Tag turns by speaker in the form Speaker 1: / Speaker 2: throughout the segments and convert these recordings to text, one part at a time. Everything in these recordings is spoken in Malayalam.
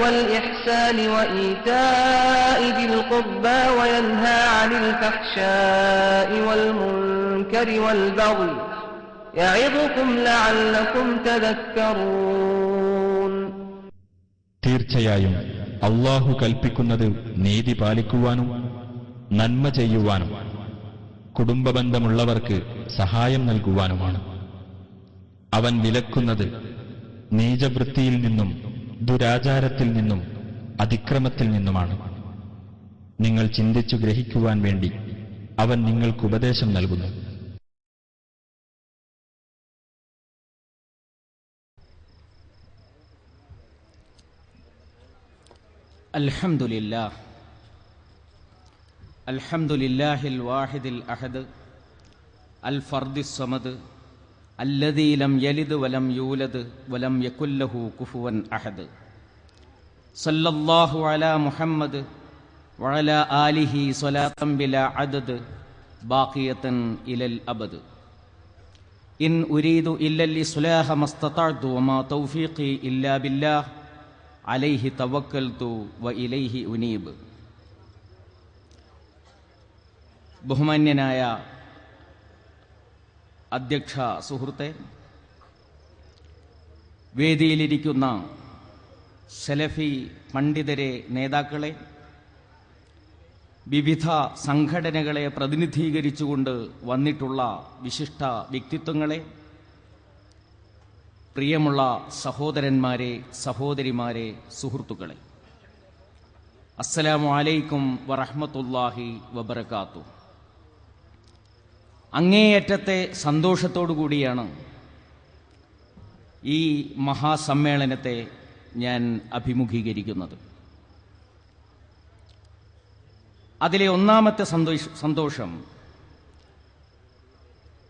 Speaker 1: والإحسان وإيتاء ذي القربى وينهى عن الفحشاء والمنكر والبغي يعظكم لعلكم تذكرون
Speaker 2: തീർച്ചയായും അള്ളാഹു കൽപ്പിക്കുന്നത് നീതി പാലിക്കുവാനും നന്മ ചെയ്യുവാനും കുടുംബബന്ധമുള്ളവർക്ക് സഹായം നൽകുവാനുമാണ് അവൻ വിലക്കുന്നത് നീചവൃത്തിയിൽ നിന്നും ദുരാചാരത്തിൽ നിന്നും അതിക്രമത്തിൽ നിന്നുമാണ് നിങ്ങൾ ചിന്തിച്ചു ഗ്രഹിക്കുവാൻ വേണ്ടി അവൻ നിങ്ങൾക്ക് ഉപദേശം നൽകുന്നു
Speaker 3: الحمد لله الحمد لله الواحد الأحد الفرد الصمد അല്ലദീലം യലിദ് വലം യൂലദ് വലം യക്കുല്ലഹു കുഫുവൻ അഹദ്. സല്ലല്ലാഹു അല മുഹമ്മദ് വഅല ആലിഹി സ്വലാത്തം ബില അദദ് ബാക്കിയത്തൻ ഇലൽ അബദ്. ഇൻ ഉരീദു ഇല്ലൽ സുലാഹ മസ്തതഅതു വമാ തൗഫീഖി ഇല്ലാ ബില്ലാഹ് അലൈഹി തവക്കൽത്തു വ ഇലൈഹി ഉനീബ്. ബഹുമാന്യനായ അധ്യക്ഷ സുഹൃത്തെ വേദിയിലിരിക്കുന്ന സെലഫി പണ്ഡിതരെ നേതാക്കളെ വിവിധ സംഘടനകളെ പ്രതിനിധീകരിച്ചുകൊണ്ട് വന്നിട്ടുള്ള വിശിഷ്ട വ്യക്തിത്വങ്ങളെ പ്രിയമുള്ള സഹോദരന്മാരെ സഹോദരിമാരെ സുഹൃത്തുക്കളെ. അസ്സലാമു അലൈക്കും വറഹ്മത്തുള്ളാഹി വബറകാത്തു അങ്ങേയറ്റത്തെ സന്തോഷത്തോടു കൂടിയാണ് ഈ മഹാസമ്മേളനത്തെ ഞാൻ അഭിമുഖീകരിക്കുന്നത്. അതിലെ ഒന്നാമത്തെ സന്തോഷ സന്തോഷം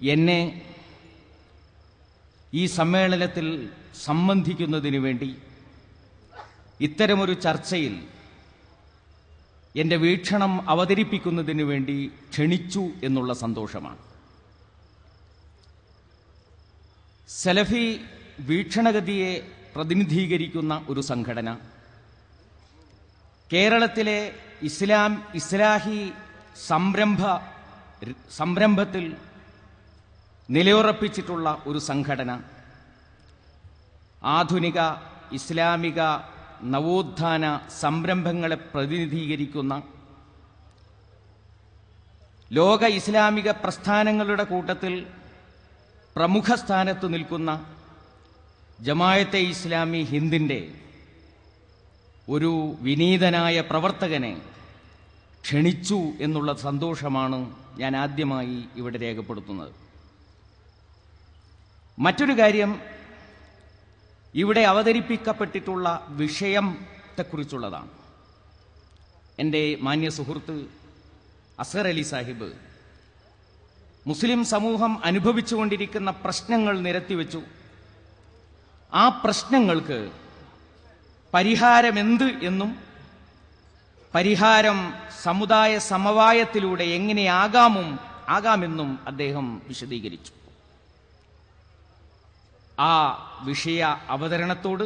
Speaker 3: എന്നെ ഈ സമ്മേളനത്തിൽ സംബന്ധിക്കുന്നതിന് വേണ്ടി ഇത്തരമൊരു ചർച്ചയിൽ എന്റെ വീക്ഷണം അവതരിപ്പിക്കുന്നതിന് വേണ്ടി ക്ഷണിച്ചു എന്നുള്ള സന്തോഷമാണ്. സലഫി വീക്ഷണഗതിയെ പ്രതിനിധീകരിക്കുന്ന ഒരു സംഘടന. കേരളത്തിലെ ഇസ്ലാം ഇസ്ലാഹി സംരംഭ സംരംഭത്തിൽ നിലയുറപ്പിച്ചിട്ടുള്ള ഒരു സംഘടന. ആധുനിക ഇസ്ലാമിക നവോത്ഥാന സംരംഭങ്ങളെ പ്രതിനിധീകരിക്കുന്ന ലോക ഇസ്ലാമിക പ്രസ്ഥാനങ്ങളുടെ കൂട്ടത്തിൽ പ്രമുഖ സ്ഥാനത്ത് നിൽക്കുന്ന ജമായത്തെ ഇസ്ലാമി ഹിന്ദിന്റെ ഒരു വിനീതനായ പ്രവർത്തകനെ ക്ഷണിച്ചു എന്നുള്ള സന്തോഷമാണ് ഞാൻ ആദ്യമായി ഇവിടെ രേഖപ്പെടുത്തുന്നത്. മറ്റൊരു കാര്യം ഇവിടെ അവതരിപ്പിക്കപ്പെട്ടിട്ടുള്ള വിഷയത്തെക്കുറിച്ചുള്ളതാണ്. എന്റെ മാന്യ സുഹൃത്ത് അസർ അലി സാഹിബ് മുസ്ലിം സമൂഹം അനുഭവിച്ചുകൊണ്ടിരിക്കുന്ന പ്രശ്നങ്ങൾ നിരത്തിവെച്ചു. ആ പ്രശ്നങ്ങൾക്ക് പരിഹാരമെന്ത് എന്നും പരിഹാരം സമുദായ സമവായത്തിലൂടെ എങ്ങനെയാകാമും ആകാമെന്നും അദ്ദേഹം വിശദീകരിച്ചു. ആ വിഷയ അവതരണത്തോട്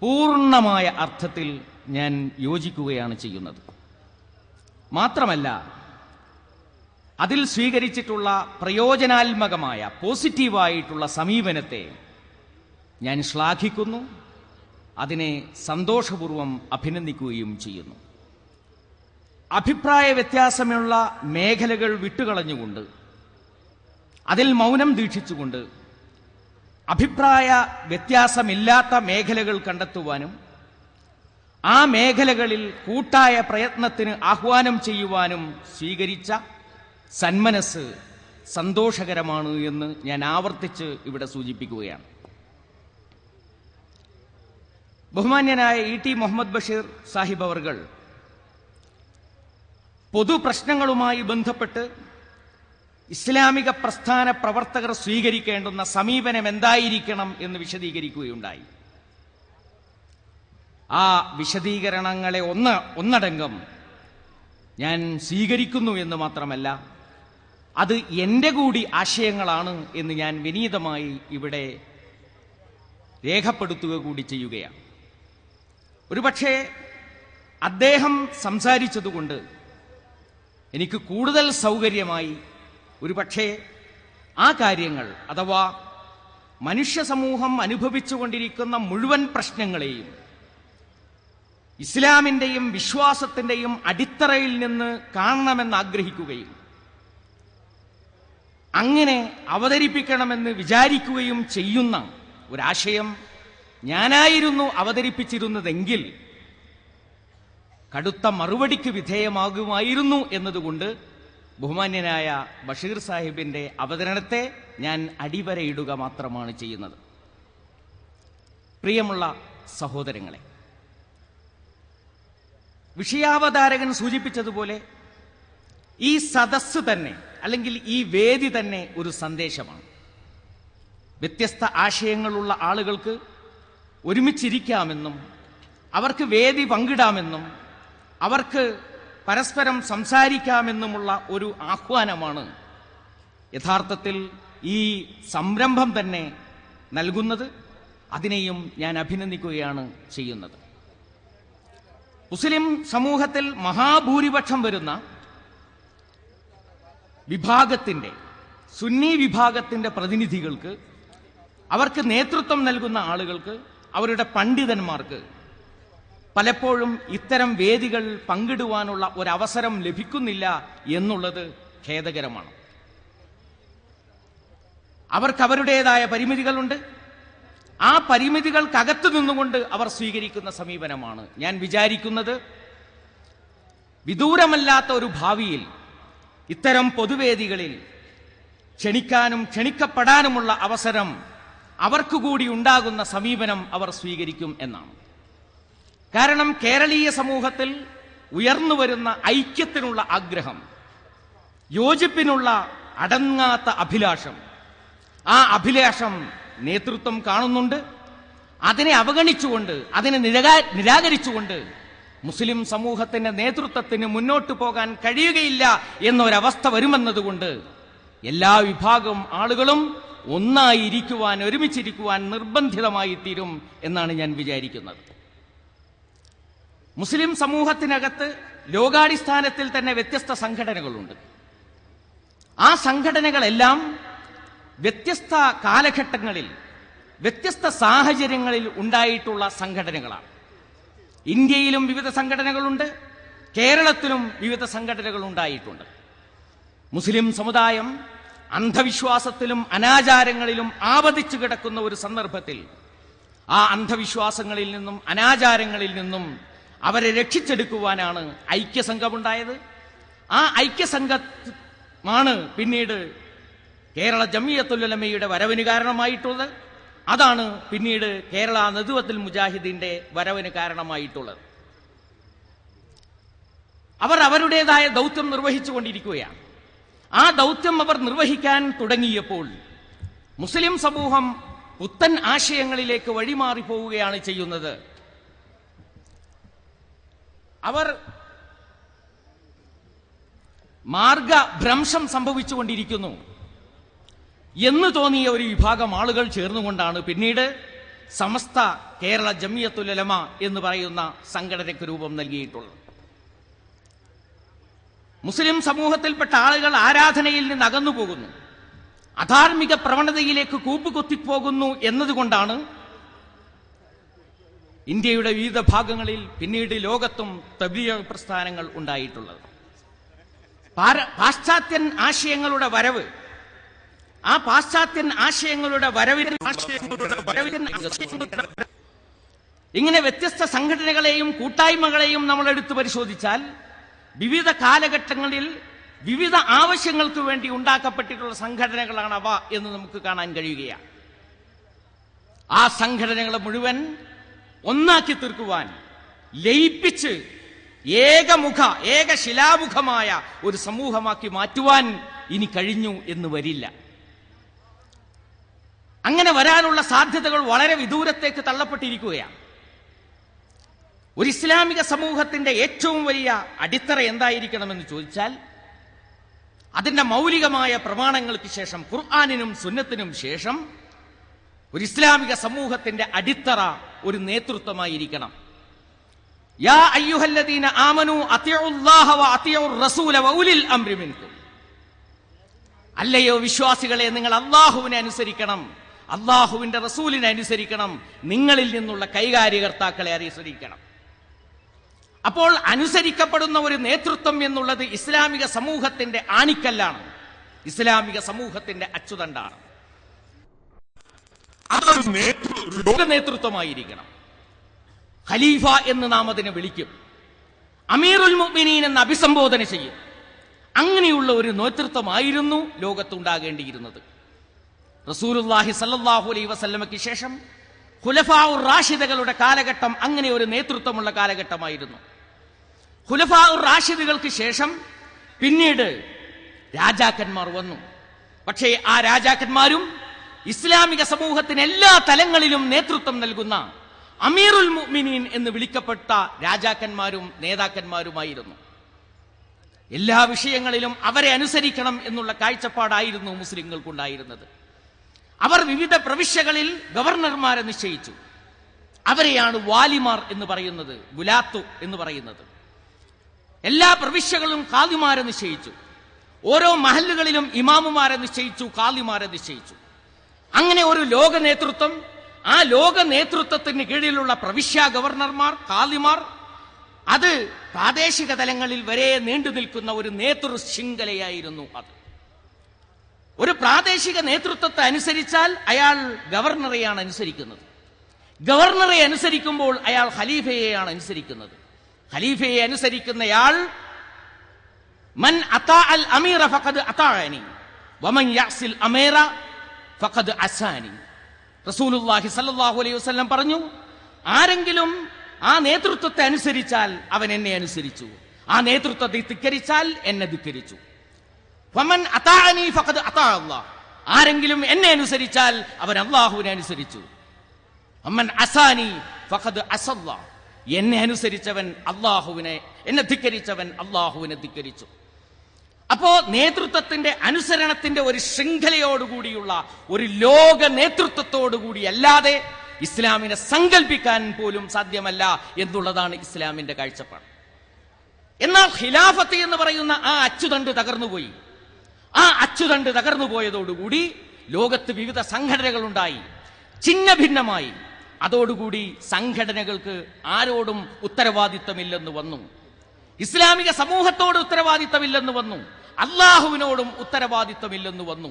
Speaker 3: പൂർണമായ അർത്ഥത്തിൽ ഞാൻ യോജിക്കുകയാണ് ചെയ്യുന്നത്. മാത്രമല്ല അതിൽ സ്വീകരിച്ചിട്ടുള്ള പ്രയോജനാത്മകമായ പോസിറ്റീവായിട്ടുള്ള സമീപനത്തെ ഞാൻ ശ്ലാഘിക്കുന്നു അതിനെ സന്തോഷപൂർവം അഭിനന്ദിക്കുകയും ചെയ്യുന്നു. അഭിപ്രായ വ്യത്യാസമുള്ള മേഖലകൾ വിട്ടുകളഞ്ഞുകൊണ്ട് അതിൽ മൗനം ദീക്ഷിച്ചുകൊണ്ട് അഭിപ്രായ വ്യത്യാസമില്ലാത്ത മേഖലകൾ കണ്ടെത്തുവാനും ആ മേഖലകളിൽ കൂട്ടായ പ്രയത്നത്തിന് ആഹ്വാനം ചെയ്യുവാനും സ്വീകരിച്ച സന്മനസ് സന്തോഷകരമാണ് എന്ന് ഞാൻ ആവർത്തിച്ച് ഇവിടെ സൂചിപ്പിക്കുകയാണ്. ബഹുമാന്യനായ ഇ ടി മുഹമ്മദ് ബഷീർ സാഹിബ് അവർകൾ പൊതുപ്രശ്നങ്ങളുമായി ബന്ധപ്പെട്ട് ഇസ്ലാമിക പ്രസ്ഥാന പ്രവർത്തകർ സ്വീകരിക്കേണ്ടുന്ന സമീപനം എന്തായിരിക്കണം എന്ന് വിശദീകരിക്കുകയുണ്ടായി. ആ വിശദീകരണങ്ങളെ ഒന്ന് ഒന്നടങ്കം ഞാൻ സ്വീകരിക്കുന്നു എന്ന് മാത്രമല്ല അത് എന്റെ കൂടി ആശയങ്ങളാണ് എന്ന് ഞാൻ വിനീതമായി ഇവിടെ രേഖപ്പെടുത്തുക കൂടി ചെയ്യുകയാണ്. ഒരുപക്ഷെ അദ്ദേഹം സംസാരിച്ചതുകൊണ്ട് എനിക്ക് കൂടുതൽ സൗകര്യമായി ഒരുപക്ഷെ ആ കാര്യങ്ങൾ അഥവാ മനുഷ്യ സമൂഹം അനുഭവിച്ചുകൊണ്ടിരിക്കുന്ന മുഴുവൻ പ്രശ്നങ്ങളെയും ഇസ്ലാമിന്റെയും വിശ്വാസത്തിന്റെയും അടിത്തറയിൽ നിന്ന് കാണണമെന്ന് ആഗ്രഹിക്കുകയും അങ്ങനെ അവതരിപ്പിക്കണമെന്ന് വിചാരിക്കുകയും ചെയ്യുന്ന ഒരാശയം ഞാനായിരുന്നു അവതരിപ്പിച്ചിരുന്നതെങ്കിൽ കടുത്ത മറുപടിക്ക് വിധേയമാകുമായിരുന്നു എന്നതുകൊണ്ട് ബഹുമാന്യനായ ബഷീർ സാഹിബിന്റെ അവതരണത്തെ ഞാൻ അടിവരയിടുക മാത്രമാണ് ചെയ്യുന്നത്. പ്രിയമുള്ള സഹോദരങ്ങളെ വിഷയാവതാരകൻ സൂചിപ്പിച്ചതുപോലെ ഈ സദസ് തന്നെ അല്ലെങ്കിൽ ഈ വേദി തന്നെ ഒരു സന്ദേശമാണ്. വ്യത്യസ്ത ആശയങ്ങളുള്ള ആളുകൾക്ക് ഒരുമിച്ചിരിക്കാമെന്നും അവർക്ക് വേദി പങ്കിടാമെന്നും അവർക്ക് പരസ്പരം സംസാരിക്കാമെന്നുമുള്ള ഒരു ആഹ്വാനമാണ് യഥാർത്ഥത്തിൽ ഈ സംരംഭം തന്നെ നൽകുന്നത്. അതിനെയും ഞാൻ അഭിനന്ദിക്കുകയാണ് ചെയ്യുന്നത്. മുസ്ലിം സമൂഹത്തിൽ മഹാഭൂരിപക്ഷം വരുന്ന വിഭാഗത്തിന്റെ സുന്നി വിഭാഗത്തിന്റെ പ്രതിനിധികൾക്ക് അവർക്ക് നേതൃത്വം നൽകുന്ന ആളുകൾക്ക് അവരുടെ പണ്ഡിതന്മാർക്ക് പലപ്പോഴും ഇത്തരം വേദികൾ പങ്കിടുവാനുള്ള ഒരവസരം ലഭിക്കുന്നില്ല എന്നുള്ളത് ഖേദകരമാണ്. അവർക്ക് അവരുടേതായ പരിമിതികളുണ്ട്. ആ പരിമിതികൾക്കകത്ത് നിന്നുകൊണ്ട് അവർ സ്വീകരിക്കുന്ന സമീപനമാണ്. ഞാൻ വിചാരിക്കുന്നത് വിദൂരമല്ലാത്ത ഒരു ഭാവിയിൽ ഇത്തരം പൊതുവേദികളിൽ ക്ഷണിക്കാനും ക്ഷണിക്കപ്പെടാനുമുള്ള അവസരം അവർക്കു കൂടി ഉണ്ടാകുന്ന സമീപനം അവർ സ്വീകരിക്കും എന്നാണ്. കാരണം കേരളീയ സമൂഹത്തിൽ ഉയർന്നു വരുന്ന ഐക്യത്തിനുള്ള ആഗ്രഹം യോജിപ്പിനുള്ള അടങ്ങാത്ത അഭിലാഷം ആ അഭിലാഷം നേതൃത്വം കാണുന്നുണ്ട്. അതിനെ അവഗണിച്ചുകൊണ്ട് അതിനെ നിരാകരിച്ചുകൊണ്ട് മുസ്ലിം സമൂഹത്തിന്റെ നേതൃത്വത്തിന് മുന്നോട്ട് പോകാൻ കഴിയുകയില്ല എന്നൊരവസ്ഥ വരുമെന്നതുകൊണ്ട് എല്ലാ വിഭാഗം ആളുകളും ഒന്നായിരിക്കുവാൻ ഒരുമിച്ചിരിക്കുവാൻ നിർബന്ധിതമായി തീരും എന്നാണ് ഞാൻ വിചാരിക്കുന്നത്. മുസ്ലിം സമൂഹത്തിനകത്ത് ലോകാടിസ്ഥാനത്തിൽ തന്നെ വ്യത്യസ്ത സംഘടനകളുണ്ട്. ആ സംഘടനകളെല്ലാം വ്യത്യസ്ത കാലഘട്ടങ്ങളിൽ വ്യത്യസ്ത സാഹചര്യങ്ങളിൽ ഉണ്ടായിട്ടുള്ള സംഘടനകളാണ്. ഇന്ത്യയിലും വിവിധ സംഘടനകളുണ്ട് കേരളത്തിലും വിവിധ സംഘടനകൾ ഉണ്ടായിട്ടുണ്ട് മുസ്ലിം സമുദായം അന്ധവിശ്വാസത്തിലും അനാചാരങ്ങളിലും ആപതിച്ചു കിടക്കുന്ന ഒരു സന്ദർഭത്തിൽ ആ അന്ധവിശ്വാസങ്ങളിൽ നിന്നും അനാചാരങ്ങളിൽ നിന്നും അവരെ രക്ഷിച്ചെടുക്കുവാനാണ് ഐക്യസംഘമുണ്ടായത്. ആ ഐക്യസംഘമാണ് പിന്നീട് കേരള ജമിയത്തുലമയുടെ വരവിന് കാരണമായിട്ടുള്ളത്. അതാണ് പിന്നീട് കേരള നെതുവത്തിൽ മുജാഹിദീന്റെ വരവിന് കാരണമായിട്ടുള്ളത്. അവർ അവരുടേതായ ദൗത്യം നിർവഹിച്ചുകൊണ്ടിരിക്കുകയാണ്. ആ ദൗത്യം അവർ നിർവഹിക്കാൻ തുടങ്ങിയപ്പോൾ മുസ്ലിം സമൂഹം പുത്തൻ ആശയങ്ങളിലേക്ക് വഴിമാറി പോവുകയാണ് ചെയ്യുന്നത്. അവർ മാർഗഭ്രംശം സംഭവിച്ചുകൊണ്ടിരിക്കുന്നു. എന്ന് തോന്നിയ ഒരു വിഭാഗം ആളുകൾ ചേർന്നുകൊണ്ടാണ് പിന്നീട് സമസ്ത കേരള ജമിയത്തുലമ എന്ന് പറയുന്ന സംഘടനയ്ക്ക് രൂപം നൽകിയിട്ടുള്ളത്. മുസ്ലിം സമൂഹത്തിൽപ്പെട്ട ആളുകൾ ആരാധനയിൽ നിന്ന് അകന്നു പോകുന്നു. അധാർമിക പ്രവണതയിലേക്ക് കൂപ്പുകൊത്തിപ്പോകുന്നു എന്നതുകൊണ്ടാണ് ഇന്ത്യയുടെ വിവിധ ഭാഗങ്ങളിൽ പിന്നീട് ലോകത്തും തബീയ പ്രസ്ഥാനങ്ങൾ ഉണ്ടായിട്ടുള്ളത്. പാശ്ചാത്യൻ ആശയങ്ങളുടെ വരവ് ആ പാശ്ചാത്യൻ ആശയങ്ങളുടെ വരവിന് ആശയങ്ങളുടെ വരവിന് ഇങ്ങനെ വ്യത്യസ്ത സംഘടനകളെയും കൂട്ടായ്മകളെയും നമ്മൾ എടുത്തു പരിശോധിച്ചാൽ വിവിധ കാലഘട്ടങ്ങളിൽ വിവിധ ആവശ്യങ്ങൾക്ക് വേണ്ടി ഉണ്ടാക്കപ്പെട്ടിട്ടുള്ള സംഘടനകളാണ് അവ എന്ന് നമുക്ക് കാണാൻ കഴിയുകയാണ്. ആ സംഘടനകളെ മുഴുവൻ ഒന്നാക്കി തീർക്കുവാൻ ലയിപ്പിച്ച് ഏകമുഖ ഏകശിലാമുഖമായ ഒരു സമൂഹമാക്കി മാറ്റുവാൻ ഇനി കഴിഞ്ഞു എന്ന് വരില്ല. അങ്ങനെ വരാനുള്ള സാധ്യതകൾ വളരെ വിദൂരത്തേക്ക് തള്ളപ്പെട്ടിരിക്കുകയാണ്. ഒരു ഇസ്ലാമിക സമൂഹത്തിന്റെ ഏറ്റവും വലിയ അടിത്തറ എന്തായിരിക്കണമെന്ന് ചോദിച്ചാൽ അതിന്റെ മൗലികമായ പ്രമാണങ്ങൾക്ക് ശേഷം ഖുർആാനിനും സുന്നത്തിനും ശേഷം ഒരു ഇസ്ലാമിക സമൂഹത്തിന്റെ അടിത്തറ ഒരു നേതൃത്വമായിരിക്കണം. യാ അയ്യുഹല്ലദീന ആമനു റസൂല അംരി അല്ലയോ വിശ്വാസികളെ നിങ്ങൾ അള്ളാഹുവിനെ അനുസരിക്കണം. അള്ളാഹുവിന്റെ റസൂലിനെ അനുസരിക്കണം. നിങ്ങളിൽ നിന്നുള്ള കൈകാര്യകർത്താക്കളെ അനുസരിക്കണം. അപ്പോൾ അനുസരിക്കപ്പെടുന്ന ഒരു നേതൃത്വം എന്നുള്ളത് ഇസ്ലാമിക സമൂഹത്തിന്റെ ആണിക്കല്ലാണ്. ഇസ്ലാമിക സമൂഹത്തിന്റെ അച്ചുതണ്ടാണ്.
Speaker 4: അതൊരു
Speaker 3: നേതൃത്വമായിരിക്കണം. ഖലീഫ എന്ന് നാം അതിനെ വിളിക്കും. അമീറുൽ മുഅ്മിനീൻ എന്ന് അഭിസംബോധന ചെയ്യും. അങ്ങനെയുള്ള ഒരു നേതൃത്വമായിരുന്നു ലോകത്തുണ്ടാകേണ്ടിയിരുന്നത്. റസൂലുള്ളാഹി സല്ലല്ലാഹു അലൈഹി വസല്ലമയ്ക്ക് ശേഷം ഖുലഫാഉർ റാഷിദകളുടെ കാലഘട്ടം അങ്ങനെ ഒരു നേതൃത്വമുള്ള കാലഘട്ടമായിരുന്നു. ഖുലഫാഉർ റാഷിദുകൾക്ക് ശേഷം പിന്നീട് രാജാക്കന്മാർ വന്നു. പക്ഷേ ആ രാജാക്കന്മാരും ഇസ്ലാമിക സമൂഹത്തിന് എല്ലാ തലങ്ങളിലും നേതൃത്വം നൽകുന്ന അമീറുൽ മുഅ്മിനീൻ എന്ന് വിളിക്കപ്പെട്ട രാജാക്കന്മാരും നേതാക്കന്മാരുമായിരുന്നു. എല്ലാ വിഷയങ്ങളിലും അവരെ അനുസരിക്കണം എന്നുള്ള കാഴ്ചപ്പാടായിരുന്നു മുസ്ലിങ്ങൾക്കുണ്ടായിരുന്നത്. അവർ വിവിധ പ്രവിശ്യകളിൽ ഗവർണർമാരെ നിശ്ചയിച്ചു. അവരെയാണ് വാലിമാർ എന്ന് പറയുന്നത് ഗുലാത്തു എന്ന് പറയുന്നത്. എല്ലാ പ്രവിശ്യകളും കാദിമാരെ നിശ്ചയിച്ചു. ഓരോ മഹല്ലുകളിലും ഇമാമുമാരെ നിശ്ചയിച്ചു കാദിമാരെ നിശ്ചയിച്ചു. അങ്ങനെ ഒരു ലോക നേതൃത്വം ആ ലോക നേതൃത്വത്തിന് കീഴിലുള്ള പ്രവിശ്യ ഗവർണർമാർ കാദിമാർ അത് പ്രാദേശിക തലങ്ങളിൽ വരെ നീണ്ടു നിൽക്കുന്ന ഒരു നേതൃ ശൃംഖലയായിരുന്നു അത്. ഒരു പ്രാദേശിക നേതൃത്വത്തെ അനുസരിച്ചാൽ അയാൾ ഗവർണറെയാണ് അനുസരിക്കുന്നത്. ഗവർണറെ അനുസരിക്കുമ്പോൾ അയാൾ ഖലീഫയെയാണ് അനുസരിക്കുന്നത്. ഖലീഫയെ അനുസരിക്കുന്നയാൾ മൻ അതാ അൽ അമീറ ഫഖദ് അതാഅനി വമൻ യഅസിൽ അമീറ ഫഖദ് അസാനി. റസൂലുള്ളാഹി സല്ലല്ലാഹു അലൈഹി വസല്ലം പറഞ്ഞു ആരെങ്കിലും ആ നേതൃത്വത്തെ അനുസരിച്ചാൽ അവൻ എന്നെ അനുസരിച്ചു. ആ നേതൃത്വത്തെ ധിക്കരിച്ചാൽ എന്നെ ധിക്കരിച്ചു ഫമൻ അതാഅനി ഫഖദ് അതാ അല്ലാഹ് ആരെങ്കിലും എന്നെ അനുസരിച്ചാൽ അവൻ അള്ളാഹുവിനെ അനുസരിച്ചു. അമ്മൻ അസാനി ഫഖദ് അസല്ലാ. എന്നെ അനുസരിച്ചവൻ അള്ളാഹുവിനെ എന്നെ ധിക്കരിച്ചവൻ അള്ളാഹുവിനെ ധിക്കരിച്ചു. അപ്പോ നേതൃത്വത്തിന്റെ അനുസരണത്തിന്റെ ഒരു ശൃംഖലയോടുകൂടിയുള്ള ഒരു ലോക നേതൃത്വത്തോടുകൂടി അല്ലാതെ ഇസ്ലാമിനെ സങ്കല്പിക്കാൻ പോലും സാധ്യമല്ല എന്നുള്ളതാണ് ഇസ്ലാമിന്റെ കാഴ്ചപ്പാട്. എന്നാൽ ഖിലാഫത്ത് എന്ന് പറയുന്ന ആ അച്ചുതണ്ട് തകർന്നുപോയി. ആ അച്ചുതണ്ട് തകർന്നു പോയതോടുകൂടി ലോകത്ത് വിവിധ സംഘടനകൾ ഉണ്ടായി ചിഹ്ന ഭിന്നമായി അതോടുകൂടി സംഘടനകൾക്ക് ആരോടും ഉത്തരവാദിത്തമില്ലെന്ന് വന്നു. ഇസ്ലാമിക സമൂഹത്തോട് ഉത്തരവാദിത്തമില്ലെന്ന് വന്നു. അള്ളാഹുവിനോടും ഉത്തരവാദിത്തമില്ലെന്ന് വന്നു.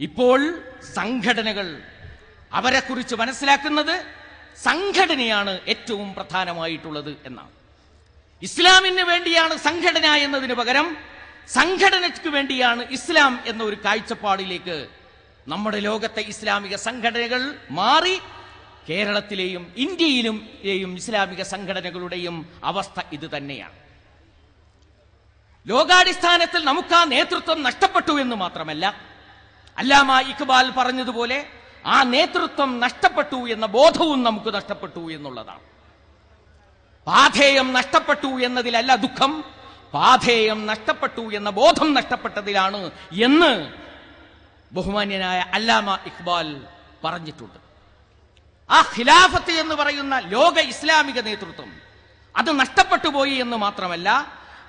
Speaker 3: ഇപ്പോൾ സംഘടനകൾ അവരെ കുറിച്ച് മനസ്സിലാക്കുന്നത് സംഘടനയാണ് ഏറ്റവും പ്രധാനമായിട്ടുള്ളത് എന്നാണ്. ഇസ്ലാമിന് വേണ്ടിയാണ് സംഘടന എന്നതിന് പകരം സംഘടനയ്ക്ക് വേണ്ടിയാണ് ഇസ്ലാം എന്ന ഒരു കാഴ്ചപ്പാടിലേക്ക് നമ്മുടെ ലോകത്തെ ഇസ്ലാമിക സംഘടനകൾ മാറി കേരളത്തിലെയും ഇന്ത്യയിലും ഇസ്ലാമിക സംഘടനകളുടെയും അവസ്ഥ ഇത് തന്നെയാണ്. ലോകാടിസ്ഥാനത്തിൽ നമുക്ക് ആ നേതൃത്വം നഷ്ടപ്പെട്ടു എന്ന് മാത്രമല്ല അല്ലാമ ഇക്ബാൽ പറഞ്ഞതുപോലെ ആ നേതൃത്വം നഷ്ടപ്പെട്ടു എന്ന ബോധവും നമുക്ക് നഷ്ടപ്പെട്ടു എന്നുള്ളതാണ്. പാധേയം നഷ്ടപ്പെട്ടു എന്നതിലല്ല ദുഃഖം പാധേയം നഷ്ടപ്പെട്ടു എന്ന ബോധം നഷ്ടപ്പെട്ടതിലാണ് എന്ന് ബഹുമാന്യനായ അല്ലാമ ഇഖ്ബാൽ പറഞ്ഞിട്ടുണ്ട്. ആ ഖിലാഫത്ത് എന്ന് പറയുന്ന ലോക ഇസ്ലാമിക നേതൃത്വം അത് നഷ്ടപ്പെട്ടു പോയി എന്ന് മാത്രമല്ല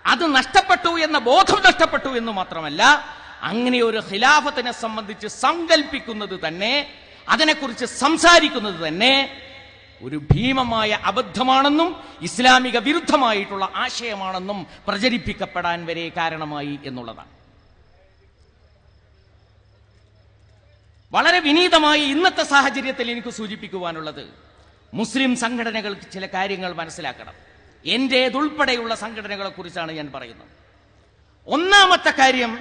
Speaker 3: അത് നഷ്ടപ്പെട്ടു എന്ന ബോധം നഷ്ടപ്പെട്ടു എന്ന് മാത്രമല്ല അങ്ങനെ ഒരു ഖിലാഫത്തിനെ സംബന്ധിച്ച് സങ്കല്പിക്കുന്നത് തന്നെ അതിനെക്കുറിച്ച് സംസാരിക്കുന്നത് തന്നെ ഒരു ഭീമമായ അബദ്ധമാണെന്നും ഇസ്ലാമിക വിരുദ്ധമായിട്ടുള്ള ആശയമാണെന്നും പ്രചരിപ്പിക്കപ്പെടാൻ വരെ കാരണമായി എന്നുള്ളതാണ്. വളരെ വിനീതമായി ഇന്നത്തെ സാഹചര്യത്തിൽ എനിക്ക് സൂചിപ്പിക്കുവാനുള്ളത് മുസ്ലിം സംഘടനകൾക്ക് ചില കാര്യങ്ങൾ മനസ്സിലാക്കണം. എന്റേതുൾപ്പെടെയുള്ള സംഘടനകളെ കുറിച്ചാണ് ഞാൻ പറയുന്നത്. ഒന്നാമത്തെ കാര്യം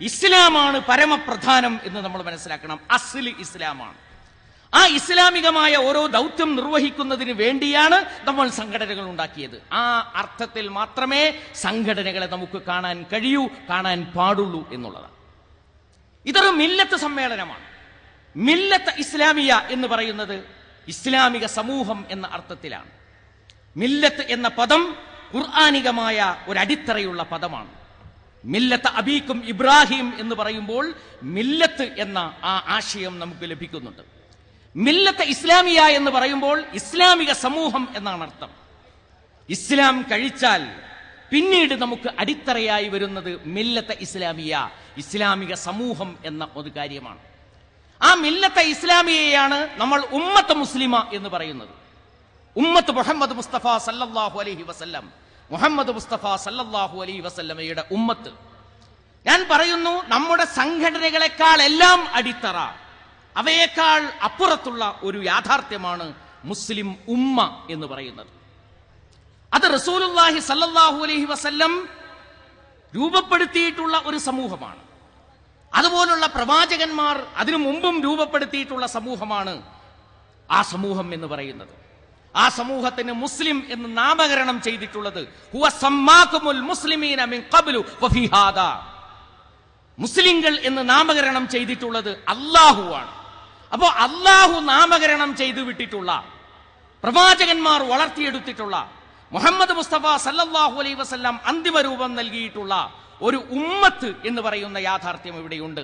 Speaker 3: ഇസ്ലാമാണ് പരമപ്രധാനം എന്ന് നമ്മൾ മനസ്സിലാക്കണം. അസ്ലി ഇസ്ലാമാണ്. ആ ഇസ്ലാമികമായ ഓരോ ദൗത്യം നിർവഹിക്കുന്നതിന് വേണ്ടിയാണ് നമ്മൾ സംഘടനകൾ ഉണ്ടാക്കിയത്. ആ അർത്ഥത്തിൽ മാത്രമേ സംഘടനകളെ നമുക്ക് കാണാൻ കഴിയൂ കാണാൻ പാടുള്ളൂ എന്നുള്ളതാണ്. ഇതൊരു മില്ലത്ത് സമ്മേളനമാണ്. മില്ലത്ത് ഇസ്ലാമിയ എന്ന് പറയുന്നത് ഇസ്ലാമിക സമൂഹം എന്ന അർത്ഥത്തിലാണ്. മില്ലത്ത് എന്ന പദം ഖുർആാനികമായ ഒരു അടിത്തറയുള്ള പദമാണ്. മില്ലത്ത് അബീക്കും ഇബ്രാഹിം എന്ന് പറയുമ്പോൾ മില്ലത്ത് എന്ന ആ ആശയം നമുക്ക് ലഭിക്കുന്നുണ്ട്. മില്ലത്ത് ഇസ്ലാമിയ എന്ന് പറയുമ്പോൾ ഇസ്ലാമിക സമൂഹം എന്നാണ് അർത്ഥം. ഇസ്ലാം കഴിച്ചാൽ പിന്നീട് നമുക്ക് അടിത്തറയായി വരുന്നത് മില്ലത്തെ ഇസ്ലാമിയ ഇസ്ലാമിക സമൂഹം എന്ന ഒരു കാര്യമാണ്. ആ മില്ലത്തെ ഇസ്ലാമിയയാണ് നമ്മൾ ഉമ്മത്ത് മുസ്ലിമ എന്ന് പറയുന്നത്. ഉമ്മത്ത് മുഹമ്മദ് മുസ്തഫ സല്ലാഹു അലൈഹി വസല്ലം മുഹമ്മദ് മുസ്തഫ സല്ലാഹു അലൈഹി വസല്ലമയുടെ ഉമ്മത്ത്. ഞാൻ പറയുന്നു നമ്മുടെ സംഘടനകളെക്കാൾ എല്ലാം അടിത്തറ. അവയേക്കാൾ അപ്പുറത്തുള്ള ഒരു യാഥാർത്ഥ്യമാണ് മുസ്ലിം ഉമ്മ എന്ന് പറയുന്നത്. അത് റസൂലുല്ലാഹി സല്ലല്ലാഹു അലൈഹി വസല്ലം രൂപപ്പെടുത്തിയിട്ടുള്ള ഒരു സമൂഹമാണ്. അതുപോലുള്ള പ്രവാചകന്മാർ അതിനു മുമ്പും രൂപപ്പെടുത്തിയിട്ടുള്ള സമൂഹമാണ് ആ സമൂഹം എന്ന് പറയുന്നത്. ആ സമൂഹത്തിന് മുസ്ലിം എന്ന് നാമകരണം ചെയ്തിട്ടുള്ളത് മുസ്ലിങ്ങൾ എന്ന് നാമകരണം ചെയ്തിട്ടുള്ളത് അള്ളാഹുവാണ് അപ്പോ അള്ളാഹു നാമകരണം ചെയ്തു വിട്ടിട്ടുള്ള പ്രവാചകന്മാർ വളർത്തിയെടുത്തിട്ടുള്ള മുഹമ്മദ് മുസ്തഫ സല്ലല്ലാഹു അലൈ വസല്ലം അന്തിമ രൂപം നൽകിയിട്ടുള്ള ഒരു ഉമ്മത്ത് എന്ന് പറയുന്ന യാഥാർത്ഥ്യം ഇവിടെയുണ്ട്.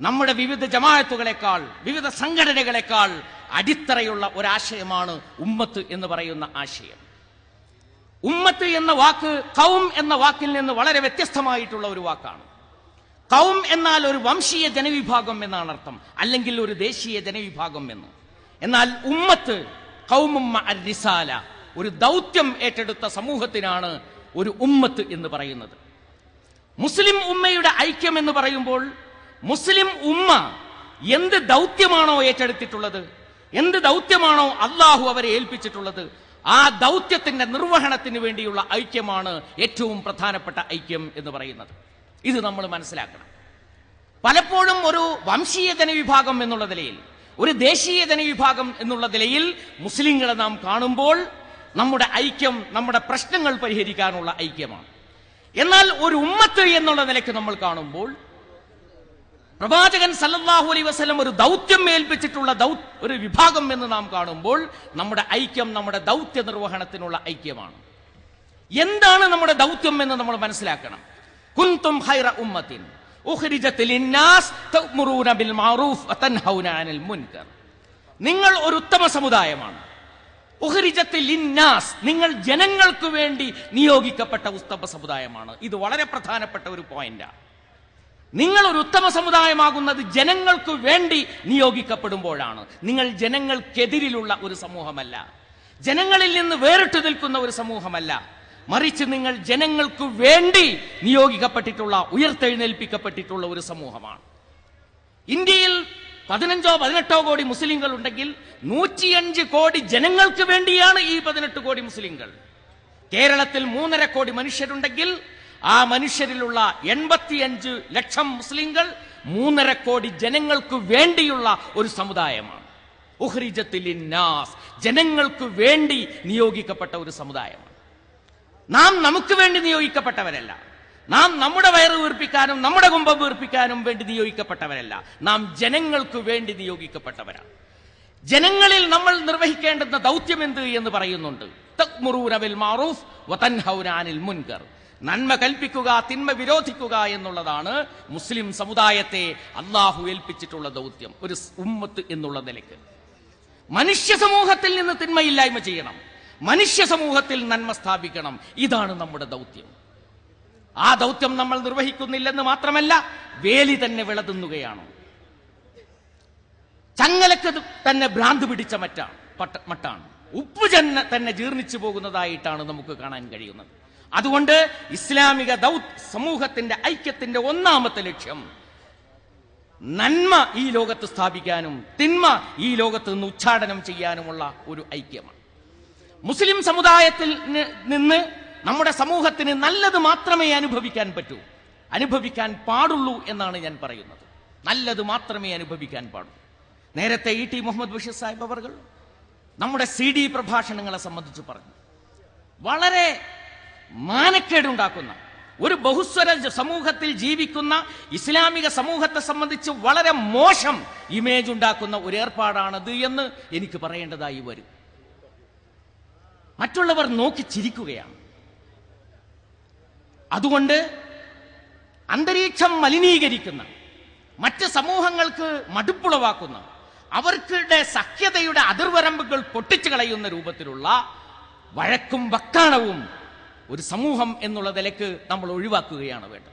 Speaker 3: നമ്മുടെ വിവിധ ജമാഅത്തുകളെക്കാൾ വിവിധ സംഘടനകളെക്കാൾ അടിത്തറയുള്ള ഒരാശയമാണ് ഉമ്മത്ത് എന്ന് പറയുന്ന ആശയം. ഉമ്മത്ത് എന്ന വാക്ക് കൗം എന്ന വാക്കിൽ നിന്ന് വളരെ വ്യത്യസ്തമായിട്ടുള്ള ഒരു വാക്കാണ്. കൗം എന്നാൽ ഒരു വംശീയ ജനവിഭാഗം എന്നാണ് അർത്ഥം. അല്ലെങ്കിൽ ഒരു ദേശീയ ജനവിഭാഗം എന്ന്. എന്നാൽ ഉമ്മത്ത് കൗമുമ്മ റിസാല. ഒരു ദൗത്യം ഏറ്റെടുത്ത സമൂഹത്തിനാണ് ഒരു ഉമ്മത്ത് എന്ന് പറയുന്നത്. മുസ്ലിം ഉമ്മയുടെ ഐക്യം എന്ന് പറയുമ്പോൾ മുസ്ലിം ഉമ്മ എന്ത് ദൗത്യമാണോ ഏറ്റെടുത്തിട്ടുള്ളത്? എന്ത് ദൗത്യമാണോ അള്ളാഹു അവരെ ഏൽപ്പിച്ചിട്ടുള്ളത്? ആ ദൗത്യത്തിന്റെ നിർവഹണത്തിന് വേണ്ടിയുള്ള ഐക്യമാണ് ഏറ്റവും പ്രധാനപ്പെട്ട ഐക്യം എന്ന് പറയുന്നത്. ഇത് നമ്മൾ മനസ്സിലാക്കണം. പലപ്പോഴും ഒരു വംശീയ ജനവിഭാഗം എന്നുള്ള നിലയിൽ ഒരു ദേശീയ ജനവിഭാഗം എന്നുള്ള നിലയിൽ മുസ്ലിങ്ങളെ നാം കാണുമ്പോൾ നമ്മുടെ ഐക്യം നമ്മുടെ പ്രശ്നങ്ങൾ പരിഹരിക്കാനുള്ള ഐക്യമാണ്. എന്നാൽ ഒരു ഉമ്മത്ത് എന്നുള്ള നിലയ്ക്ക് നമ്മൾ കാണുമ്പോൾ പ്രവാചകൻ സല്ലാഹു അലൈ വസ്ലം ഒരു ദൗത്യം ഏൽപ്പിച്ചിട്ടുള്ള ഒരു വിഭാഗം എന്ന് നാം കാണുമ്പോൾ നമ്മുടെ ഐക്യം നമ്മുടെ ദൗത്യ നിർവഹണത്തിനുള്ള ഐക്യമാണ്. എന്താണ് നമ്മുടെ ദൗത്യം എന്ന് നമ്മൾ മനസ്സിലാക്കണം? കുന്തും ഹൈറ ഉമ്മത്തിൻ. ഉഖ്രിജത്ത് ലിന്നാസ് തഅ്മുറൂന ബിൽ മഅറൂഫ് വതൻഹൗന അനിൽ മുൻകർ. നിങ്ങൾ ഒരു ഉത്തമ സമുദായമാണ്. ഉഹരിജത്തിൽ ലിന്നാസ് നിങ്ങൾ ജനങ്ങൾക്ക് വേണ്ടി നിയോഗിക്കപ്പെട്ട ഉത്തമ സമുദായമാണ്. ഇത് വളരെ പ്രധാനപ്പെട്ട ഒരു പോയിന്റാണ് നിങ്ങൾ ഒരു ഉത്തമ സമുദായമാകുന്നത് ജനങ്ങൾക്ക് വേണ്ടി നിയോഗിക്കപ്പെടുമ്പോഴാണ്. നിങ്ങൾ ജനങ്ങൾക്കെതിരിലുള്ള ഒരു സമൂഹമല്ല. ജനങ്ങളിൽ നിന്ന് വേറിട്ട് നിൽക്കുന്ന ഒരു സമൂഹമല്ല. മറിച്ച് നിങ്ങൾ ജനങ്ങൾക്ക് വേണ്ടി നിയോഗിക്കപ്പെട്ടിട്ടുള്ള ഉയർത്തെഴുന്നേൽപ്പിക്കപ്പെട്ടിട്ടുള്ള ഒരു സമൂഹമാണ്. ഇന്ത്യയിൽ പതിനഞ്ചോ പതിനെട്ടോ കോടി മുസ്ലിങ്ങൾ ഉണ്ടെങ്കിൽ നൂറ്റിയഞ്ച് കോടി ജനങ്ങൾക്ക് വേണ്ടിയാണ് ഈ പതിനെട്ട് കോടി മുസ്ലിങ്ങൾ. കേരളത്തിൽ മൂന്നര കോടി മനുഷ്യരുണ്ടെങ്കിൽ ആ മനുഷ്യരിലുള്ള എൺപത്തിയഞ്ച് ലക്ഷം മുസ്ലിങ്ങൾ മൂന്നര കോടി ജനങ്ങൾക്ക് വേണ്ടിയുള്ള ഒരു സമുദായമാണ്. ജനങ്ങൾക്ക് വേണ്ടി നിയോഗിക്കപ്പെട്ട ഒരു സമുദായമാണ്. നാം നമുക്ക് വേണ്ടി നിയോഗിക്കപ്പെട്ടവരല്ല. നാം നമ്മുടെ വയറ് വീർപ്പിക്കാനും നമ്മുടെ കുംഭം വീർപ്പിക്കാനും വേണ്ടി നിയോഗിക്കപ്പെട്ടവരല്ല. നാം ജനങ്ങൾക്ക് വേണ്ടി നിയോഗിക്കപ്പെട്ടവരാണ്. ജനങ്ങളിൽ നമ്മൾ നിർവഹിക്കേണ്ടുന്ന ദൗത്യം എന്ത് എന്ന് പറയുന്നുണ്ട്. മാറൂഫ് മുൻകർ. നന്മ കൽപ്പിക്കുക തിന്മ വിരോധിക്കുക എന്നുള്ളതാണ് മുസ്ലിം സമുദായത്തെ അള്ളാഹു ഏൽപ്പിച്ചിട്ടുള്ള ദൗത്യം. ഒരു ഉമ്മത്ത് എന്നുള്ള നിലയ്ക്ക്. മനുഷ്യ സമൂഹത്തിൽ നിന്ന് തിന്മയില്ലായ്മ ചെയ്യണം. മനുഷ്യ സമൂഹത്തിൽ നന്മ സ്ഥാപിക്കണം. ഇതാണ് നമ്മുടെ ദൗത്യം. ആ ദൗത്യം നമ്മൾ നിർവഹിക്കുന്നില്ലെന്ന് മാത്രമല്ല വേലി തന്നെ വിളതുന്നുകയാണ്. ചങ്ങലക്ക് തന്നെ ഭ്രാന്ത് പിടിച്ച മറ്റാണ് മട്ടാണ്. ഉപ്പ് ജന്ന തന്നെ ജീർണിച്ചു പോകുന്നതായിട്ടാണ് നമുക്ക് കാണാൻ കഴിയുന്നത്. അതുകൊണ്ട് ഇസ്ലാമിക ദൗ സമൂഹത്തിന്റെ ഐക്യത്തിന്റെ ഒന്നാമത്തെ ലക്ഷ്യം നന്മ ഈ ലോകത്ത് സ്ഥാപിക്കാനും തിന്മ ഈ ലോകത്ത് നിന്ന് ഉച്ചാടനം ചെയ്യാനുമുള്ള ഒരു ഐക്യമാണ്. മുസ്ലിം സമുദായത്തിൽ നിന്ന് നമ്മുടെ സമൂഹത്തിന് നല്ലത് മാത്രമേ അനുഭവിക്കാൻ പറ്റൂ. അനുഭവിക്കാൻ പാടുള്ളൂ എന്നാണ് ഞാൻ പറയുന്നത്. നല്ലത് മാത്രമേ അനുഭവിക്കാൻ പാടുള്ളൂ. നേരത്തെ ഇ ടി മുഹമ്മദ് ബഷീർ സാഹിബ് അവർ നമ്മുടെ സി ഡി പ്രഭാഷണങ്ങളെ സംബന്ധിച്ച് പറഞ്ഞു. വളരെ മാനക്കേടുണ്ടാക്കുന്ന ഒരു ബഹുസ്വര സമൂഹത്തിൽ ജീവിക്കുന്ന ഇസ്ലാമിക സമൂഹത്തെ സംബന്ധിച്ച് വളരെ മോശം ഇമേജ് ഉണ്ടാക്കുന്ന ഒരു ഏർപ്പാടാണത് എന്ന് എനിക്ക് പറയേണ്ടതായി വരും. മറ്റുള്ളവർ നോക്കി ചിരിക്കുകയാണ്. അതുകൊണ്ട് അന്തരീക്ഷം മലിനീകരിക്കുന്ന മറ്റ് സമൂഹങ്ങൾക്ക് മടുപ്പുളവാക്കുന്ന അവർക്കുടെ സഖ്യതയുടെ അതിർവരമ്പുകൾ പൊട്ടിച്ചു കളയുന്ന രൂപത്തിലുള്ള വഴക്കും വക്കാണവും ഒരു സമൂഹം എന്നുള്ള നിലയ്ക്ക് നമ്മൾ ഒഴിവാക്കുകയാണ് വേണ്ടത്.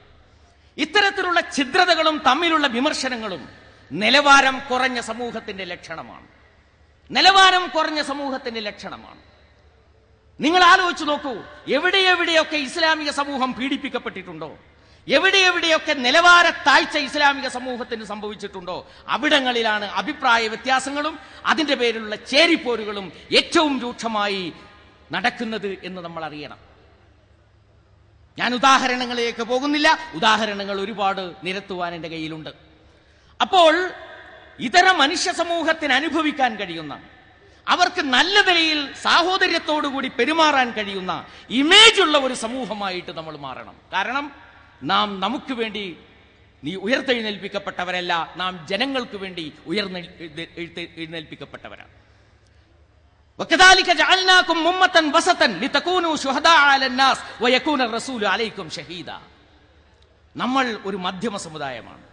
Speaker 3: ഇത്തരത്തിലുള്ള ഛിദ്രതകളും തമ്മിലുള്ള വിമർശനങ്ങളും നിലവാരം കുറഞ്ഞ സമൂഹത്തിന്റെ ലക്ഷണമാണ്. നിലവാരം കുറഞ്ഞ സമൂഹത്തിന്റെ ലക്ഷണമാണ്. നിങ്ങൾ ആലോചിച്ച് നോക്കൂ എവിടെ എവിടെയൊക്കെ ഇസ്ലാമിക സമൂഹം പീഡിപ്പിക്കപ്പെട്ടിട്ടുണ്ടോ? എവിടെ എവിടെയൊക്കെ നിലവാര താഴ്ച ഇസ്ലാമിക സമൂഹത്തിന് സംഭവിച്ചിട്ടുണ്ടോ? അവിടങ്ങളിലാണ് അഭിപ്രായ വ്യത്യാസങ്ങളും അതിന്റെ പേരിലുള്ള ചേരിപ്പോരുകളും ഏറ്റവും രൂക്ഷമായി നടക്കുന്നത് എന്ന് നമ്മൾ അറിയണം. ഞാൻ ഉദാഹരണങ്ങളിലേക്ക് പോകുന്നില്ല. ഉദാഹരണങ്ങൾ ഒരുപാട് നിരത്തുവാൻ എന്റെ കയ്യിലുണ്ട്. അപ്പോൾ ഇതര മനുഷ്യ സമൂഹത്തിന് അനുഭവിക്കാൻ കഴിയുന്ന അവർക്ക് നല്ല നിലയിൽ സാഹോദര്യത്തോടുകൂടി പെരുമാറാൻ കഴിയുന്ന ഇമേജ് ഉള്ള ഒരു സമൂഹമായിട്ട് നമ്മൾ മാറണം കാരണം നാം നമുക്ക് വേണ്ടി നീ ഉയർത്തെഴുന്നേൽപ്പിക്കപ്പെട്ടവരല്ല നാം ജനങ്ങൾക്ക് വേണ്ടി ഉയർന്നെ എഴുന്നേൽപ്പിക്കപ്പെട്ടവരാണ് وكذلك جعلناكم أمة وسطا لتكونوا شهداء على الناس ويكون الرسول عليكم شهيدا നമ്മൾ ഒരു മധ്യമ സമുദായമാണ്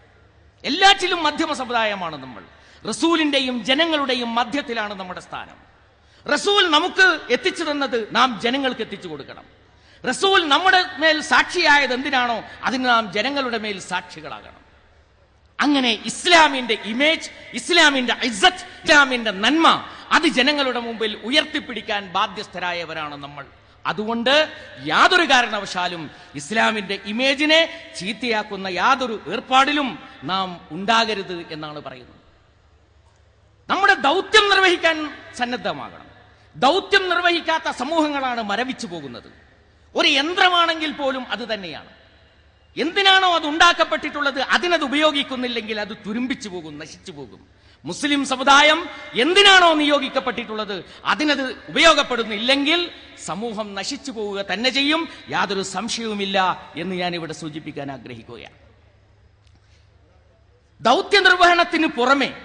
Speaker 3: എല്ലാറ്റിലും മധ്യമ സമുദായമാണ് നമ്മൾ. റസൂലിന്റെയും ജനങ്ങളുടെയും മധ്യത്തിലാണ് നമ്മുടെ സ്ഥാനം. റസൂൽ നമുക്ക് എത്തിച്ചു തന്നത് നാം ജനങ്ങൾക്ക് എത്തിച്ചു കൊടുക്കണം. റസൂൽ നമ്മുടെ മേൽ സാക്ഷിയായത് എന്തിനാണോ? അതിന് നാം ജനങ്ങളുടെ മേൽ സാക്ഷികളാകണം. അങ്ങനെ ഇസ്ലാമിന്റെ ഇമേജ് ഇസ്ലാമിന്റെ ഇസ്സത്ത് ഇസ്ലാമിന്റെ നന്മ അത് ജനങ്ങളുടെ മുമ്പിൽ ഉയർത്തിപ്പിടിക്കാൻ ബാധ്യസ്ഥരായവരാണ് നമ്മൾ. അതുകൊണ്ട് യാതൊരു കാരണവശാലും ഇസ്ലാമിന്റെ ഇമേജിനെ ചീത്തയാക്കുന്ന യാതൊരു ഏർപ്പാടിലും നാം ഉണ്ടാകരുത് എന്നാണ് പറയുന്നത്. നമ്മുടെ ദൗത്യം നിർവഹിക്കാൻ സന്നദ്ധമാകണം. ദൗത്യം നിർവഹിക്കാത്ത സമൂഹങ്ങളാണ് മരവിച്ചു പോകുന്നത്. ഒരു യന്ത്രമാണെങ്കിൽ പോലും അത് തന്നെയാണ്. എന്തിനാണോ അത് ഉണ്ടാക്കപ്പെട്ടിട്ടുള്ളത് അതിനത് ഉപയോഗിക്കുന്നില്ലെങ്കിൽ അത് തുരുമ്പിച്ചു പോകും നശിച്ചു പോകും. മുസ്ലിം സമുദായം എന്തിനാണോ നിയോഗിക്കപ്പെട്ടിട്ടുള്ളത്? അതിനത് ഉപയോഗപ്പെടുന്നില്ലെങ്കിൽ സമൂഹം നശിച്ചു പോവുക തന്നെ ചെയ്യും. യാതൊരു സംശയവുമില്ല എന്ന് ഞാൻ ഇവിടെ സൂചിപ്പിക്കാൻ ആഗ്രഹിക്കുകയാണ്. ദൗത്യ നിർവഹണത്തിന് പുറമെ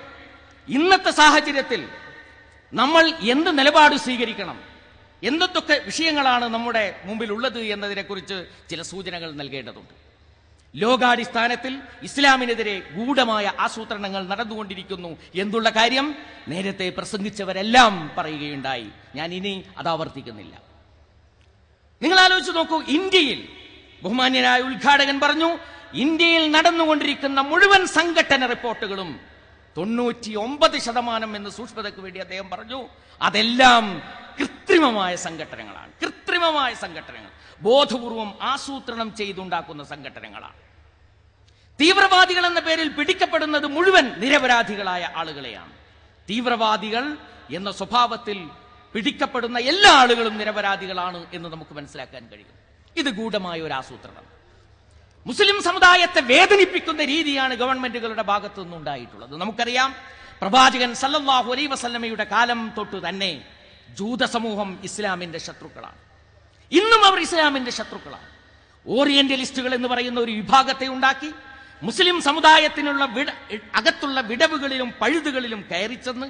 Speaker 3: ഇന്നത്തെ സാഹചര്യത്തിൽ നമ്മൾ എന്ത് നിലപാട് സ്വീകരിക്കണം? എന്തൊക്കെ വിഷയങ്ങളാണ് നമ്മുടെ മുമ്പിൽ ഉള്ളത് എന്നതിനെക്കുറിച്ച് ചില സൂചനകൾ നൽകേണ്ടതുണ്ട്. ലോകാടിസ്ഥാനത്തിൽ ഇസ്ലാമിനെതിരെ ഗൂഢമായ ആസൂത്രണങ്ങൾ നടന്നുകൊണ്ടിരിക്കുന്നു എന്നുള്ള കാര്യം നേരത്തെ പ്രസംഗിച്ചവരെല്ലാം പറയുകയുണ്ടായി. ഞാൻ ഇനി അത് ആവർത്തിക്കുന്നില്ല. നിങ്ങൾ ആലോചിച്ച് നോക്കൂ ഇന്ത്യയിൽ ബഹുമാന്യനായ ഉദ്ഘാടകൻ പറഞ്ഞു ഇന്ത്യയിൽ നടന്നുകൊണ്ടിരിക്കുന്ന മുഴുവൻ സംഘടന റിപ്പോർട്ടുകളും തൊണ്ണൂറ്റി ഒമ്പത് ശതമാനം എന്ന് സൂക്ഷ്മതയ്ക്ക് വേണ്ടി അദ്ദേഹം പറഞ്ഞു അതെല്ലാം കൃത്രിമമായ സംഘടനകളാണ് കൃത്രിമമായ സംഘടനകൾ ബോധപൂർവം ആസൂത്രണം ചെയ്തുണ്ടാക്കുന്ന സംഘടനകളാണ്. തീവ്രവാദികൾ എന്ന പേരിൽ പിടിക്കപ്പെടുന്നത് മുഴുവൻ നിരപരാധികളായ ആളുകളെയാണ്. തീവ്രവാദികൾ എന്ന സ്വഭാവത്തിൽ പിടിക്കപ്പെടുന്ന എല്ലാ ആളുകളും നിരപരാധികളാണ് എന്ന് നമുക്ക് മനസ്സിലാക്കാൻ കഴിയും. ഇത് ഗൂഢമായ ഒരു ആസൂത്രണം. മുസ്ലിം സമുദായത്തെ വേദനിപ്പിക്കുന്ന രീതിയാണ് ഗവൺമെന്റുകളുടെ ഭാഗത്തു നിന്നുണ്ടായിട്ടുള്ളത് നമുക്കറിയാം പ്രവാചകൻ സല്ലാഹു അലൈ വസല്ലമയുടെ കാലം തൊട്ട് തന്നെ ജൂത സമൂഹം ഇസ്ലാമിന്റെ ശത്രുക്കളാണ്. ഇന്നും അവർ ഇസ്ലാമിന്റെ ശത്രുക്കളാണ്. ഓറിയന്റലിസ്റ്റുകൾ എന്ന് പറയുന്ന ഒരു വിഭാഗത്തെ ഉണ്ടാക്കി മുസ്ലിം സമുദായത്തിനുള്ള വിട അകത്തുള്ള വിടവുകളിലും പഴുതുകളിലും കയറിച്ചെന്ന്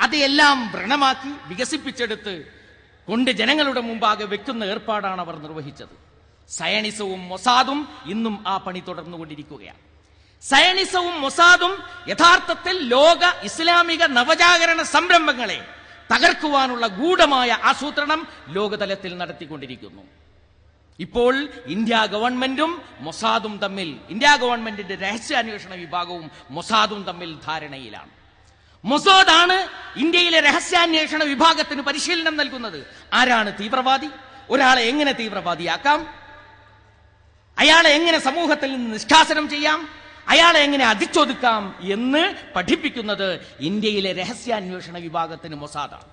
Speaker 3: അതെല്ലാം വ്രണമാക്കി വികസിപ്പിച്ചെടുത്ത് കൊണ്ട് ജനങ്ങളുടെ മുമ്പാകെ വെക്കുന്ന ഏർപ്പാടാണ് അവർ നിർവഹിച്ചത്. സയണിസവും മൊസാദും ഇന്നും ആ പണി തുടർന്നുകൊണ്ടിരിക്കുകയാണ്. സയണിസവും മൊസാദും യഥാർത്ഥത്തിൽ ലോക ഇസ്ലാമിക നവജാഗരണ സംരംഭങ്ങളെ തകർക്കുവാനുള്ള ഗൂഢമായ ആസൂത്രണം ലോകതലത്തിൽ നടത്തിക്കൊണ്ടിരിക്കുന്നു. ഇപ്പോൾ ഇന്ത്യ ഗവൺമെന്റും മൊസാദും തമ്മിൽ ഇന്ത്യ ഗവൺമെന്റിന്റെ രഹസ്യാന്വേഷണ വിഭാഗവും മൊസാദും തമ്മിൽ ധാരണയിലാണ്. മൊസാദാണ് ഇന്ത്യയിലെ രഹസ്യാന്വേഷണ വിഭാഗത്തിന് പരിശീലനം നൽകുന്നത്. ആരാണ് തീവ്രവാദി? ഒരാളെ എങ്ങനെ തീവ്രവാദിയാക്കാം? അയാളെ എങ്ങനെ സമൂഹത്തിൽ നിന്ന് നിഷ്കാസനം ചെയ്യാം? അയാളെ എങ്ങനെ അതിച്ചൊതുക്കാം എന്ന് പഠിപ്പിക്കുന്നത് ഇന്ത്യയിലെ രഹസ്യാന്വേഷണ വിഭാഗത്തിന് മൊസാദാണ്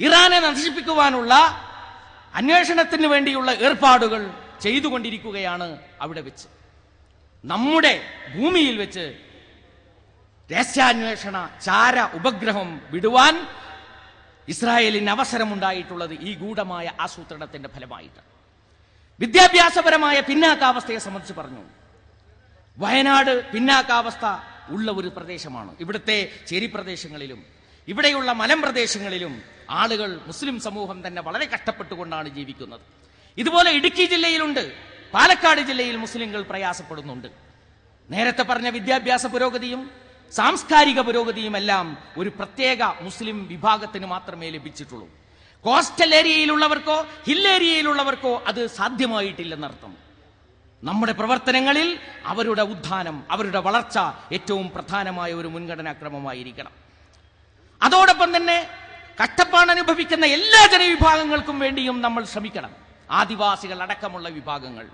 Speaker 3: ഇറാനെ നശിപ്പിക്കുവാനുള്ള അന്വേഷണത്തിന് വേണ്ടിയുള്ള ഏർപ്പാടുകൾ ചെയ്തുകൊണ്ടിരിക്കുകയാണ് അവിടെ വെച്ച്. നമ്മുടെ ഭൂമിയിൽ വെച്ച് രഹസ്യാന്വേഷണ ചാര ഉപഗ്രഹം വിടുവാൻ ഇസ്രായേലിന് അവസരമുണ്ടായിട്ടുള്ളത് ഈ ഗൂഢമായ ആസൂത്രണത്തിന്റെ ഫലമായിട്ടാണ് വിദ്യാഭ്യാസപരമായ പിന്നാക്കാവസ്ഥയെ സംബന്ധിച്ച് പറഞ്ഞു. വയനാട് പിന്നാക്കാവസ്ഥ ഉള്ള ഒരു പ്രദേശമാണ്. ഇവിടുത്തെ ചേരി പ്രദേശങ്ങളിലും ഇവിടെയുള്ള മലമ്പ്രദേശങ്ങളിലും ആളുകൾ മുസ്ലിം സമൂഹം തന്നെ വളരെ കഷ്ടപ്പെട്ടുകൊണ്ടാണ് ജീവിക്കുന്നത്. ഇതുപോലെ ഇടുക്കി ജില്ലയിലുണ്ട് പാലക്കാട് ജില്ലയിൽ മുസ്ലിങ്ങൾ പ്രയാസപ്പെടുന്നുണ്ട്. നേരത്തെ പറഞ്ഞ വിദ്യാഭ്യാസ പുരോഗതിയും സാംസ്കാരിക പുരോഗതിയും എല്ലാം ഒരു പ്രത്യേക മുസ്ലിം വിഭാഗത്തിന് മാത്രമേ ലഭിച്ചിട്ടുള്ളൂ. കോസ്റ്റൽ ഏരിയയിലുള്ളവർക്കോ ഹിൽ ഏരിയയിലുള്ളവർക്കോ അത് സാധ്യമായിട്ടില്ലെന്നർത്ഥം. നമ്മുടെ പ്രവർത്തനങ്ങളിൽ അവരുടെ ഉദ്ധാനം അവരുടെ വളർച്ച ഏറ്റവും പ്രധാനമായ ഒരു മുൻഗണനാക്രമമായിരിക്കണം. അതോടൊപ്പം തന്നെ കഷ്ടപ്പാട് അനുഭവിക്കുന്ന എല്ലാ ജനവിഭാഗങ്ങൾക്കും വേണ്ടിയും നമ്മൾ ശ്രമിക്കണം. ആദിവാസികൾ അടക്കമുള്ള വിഭാഗങ്ങൾ.